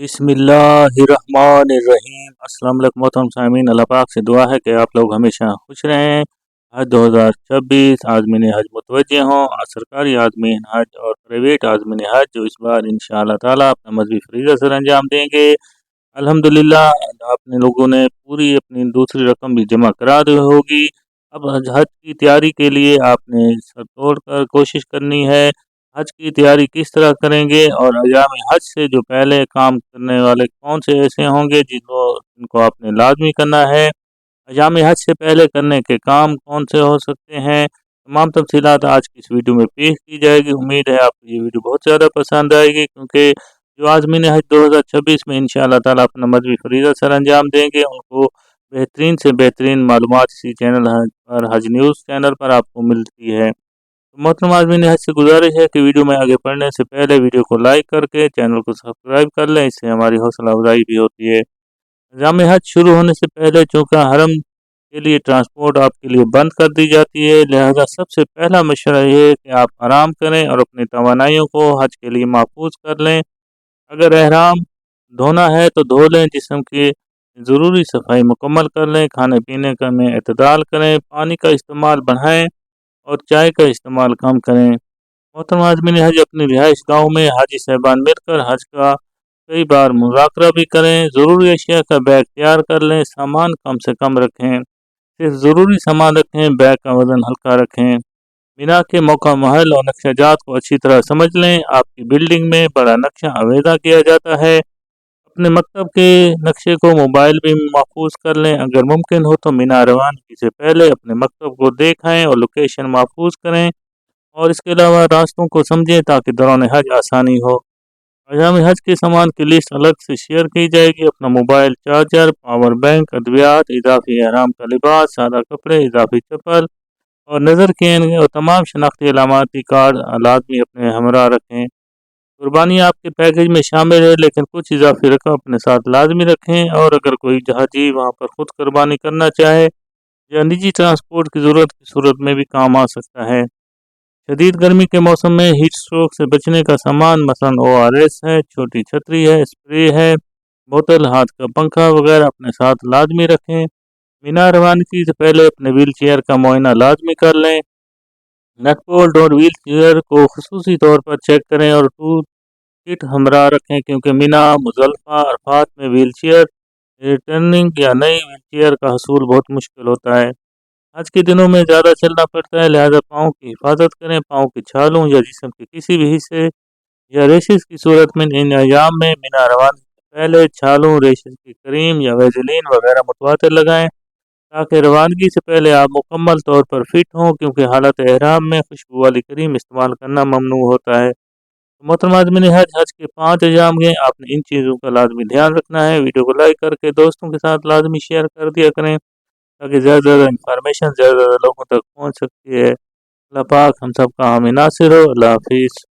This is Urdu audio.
بسم اللہ الرحمن الرحیم۔ السلام علیکم محترم سامعین، اللہ پاک سے دعا ہے کہ آپ لوگ ہمیشہ خوش رہیں۔ حج دو ہزار چھبیس آدمین حج متوجہ ہوں۔ سرکاری آدمین حج اور پرائیویٹ آدمین حج۔ جو اس بار ان شاء اللہ تعالیٰ اپنا مذہبی فریضہ سر انجام دیں گے۔ الحمدللہ اپنے لوگوں نے پوری اپنی دوسری رقم بھی جمع کرا دی ہوگی۔ اب حج کی تیاری کے لیے آپ نے سر توڑ کر کوشش کرنی ہے۔ حج کی تیاری کس طرح کریں گے اور ایام حج سے جو پہلے کام کرنے والے کون سے ایسے ہوں گے جن کو ان کو آپ نے لازمی کرنا ہے؟ ایام حج سے پہلے کرنے کے کام کون سے ہو سکتے ہیں؟ تمام تفصیلات آج کی اس ویڈیو میں پیش کی جائے گی۔ امید ہے آپ کو یہ ویڈیو بہت زیادہ پسند آئے گی، کیونکہ جو آزمین حج دو ہزار چھبیس میں ان شاء اللہ تعالیٰ اپنا مذہبی فریضہ سر انجام دیں گے، ان کو بہترین سے بہترین معلومات اسی چینل پر حج نیوز چینل پر آپ کو ملتی ہے۔ محترم آدمی نے حج سے گزارش ہے کہ ویڈیو میں آگے پڑھنے سے پہلے ویڈیو کو لائک کر کے چینل کو سبسکرائب کر لیں۔ اس سے ہماری حوصلہ افزائی بھی ہوتی ہے۔ نظام حج شروع ہونے سے پہلے چونکہ حرم کے لیے ٹرانسپورٹ آپ کے لیے بند کر دی جاتی ہے، لہذا سب سے پہلا مشورہ یہ ہے کہ آپ آرام کریں اور اپنی توانائیوں کو حج کے لیے محفوظ کر لیں۔ اگر احرام دھونا ہے تو دھو لیں، جسم کی ضروری صفائی مکمل کر لیں، کھانے پینے کا میں اعتدال کریں، پانی کا استعمال بڑھائیں۔ اور چائے کا استعمال کم کریں۔ محترم آدمی نے حج اپنی رہائش گاہوں میں حاجی صاحبان مل کر حج کا کئی بار مذاکرہ بھی کریں۔ ضروری اشیاء کا بیگ تیار کر لیں، سامان کم سے کم رکھیں۔ صرف ضروری سامان رکھیں، بیگ کا وزن ہلکا رکھیں۔ بنا کے موقع محل اور نقشہ جات کو اچھی طرح سمجھ لیں۔ آپ کی بلڈنگ میں بڑا نقشہ آویدہ کیا جاتا ہے۔ اپنے مکتب کے نقشے کو موبائل بھی محفوظ کر لیں۔ اگر ممکن ہو تو مینا روانگی سے پہلے اپنے مکتب کو دیکھائیں اور لوکیشن محفوظ کریں اور اس کے علاوہ راستوں کو سمجھیں تاکہ دوران حج آسانی ہو۔ ایام حج کے سامان کی لسٹ الگ سے شیئر کی جائے گی۔ اپنا موبائل چارجر پاور بینک ادویات، اضافی احرام کا لباس، سادہ کپڑے، اضافی چپل اور نظر کین اور تمام شناختی علاماتی کارڈ لازمی اپنے ہمراہ رکھیں۔ قربانی آپ کے پیکج میں شامل ہے، لیکن کچھ اضافی رقم اپنے ساتھ لازمی رکھیں اور اگر کوئی جہاجی وہاں پر خود قربانی کرنا چاہے، یا نجی ٹرانسپورٹ کی ضرورت کی صورت میں بھی کام آ سکتا ہے۔ شدید گرمی کے موسم میں ہیٹ اسٹروک سے بچنے کا سامان مثلا او آر ایس ہے، چھوٹی چھتری ہے اسپرے ہے، بوتل، ہاتھ کا پنکھا وغیرہ اپنے ساتھ لازمی رکھیں۔ مینا روانگی سے پہلے اپنے ویل چیئر کا معائنہ لازمی کر لیں۔ نٹ بولٹ اور ویل چیئر کو خصوصی طور پر چیک کریں اور ٹوٹ کٹ ہمراہ رکھیں کیونکہ مینا مزلفہ عرفات میں ویل چیئر ریٹرننگ یا نئی ویل چیئر کا حصول بہت مشکل ہوتا ہے۔ آج کے دنوں میں زیادہ چلنا پڑتا ہے، لہذا پاؤں کی حفاظت کریں، پاؤں کی چھالوں یا جسم کے کسی بھی حصے یا ریشز کی صورت میں ان ایام میں مینا روانگی سے پہلے چھالوں، ریشز کی کریم یا ویزلین وغیرہ متواتر لگائیں۔ تاکہ روانگی سے پہلے آپ مکمل طور پر فٹ ہوں، کیونکہ حالت احرام میں خوشبو والی کریم استعمال کرنا ممنوع ہوتا ہے۔ محترم آدمی حج حج کے پانچ ایام گئے آپ نے ان چیزوں کا لازمی دھیان رکھنا ہے۔ ویڈیو کو لائک کر کے دوستوں کے ساتھ لازمی شیئر کر دیا کریں، تاکہ زیادہ زیادہ انفارمیشن زیادہ زیادہ لوگوں تک پہنچ سکتی ہے۔ اللہ پاک ہم سب کا حامی ناصر ہو، اللہ حافظ۔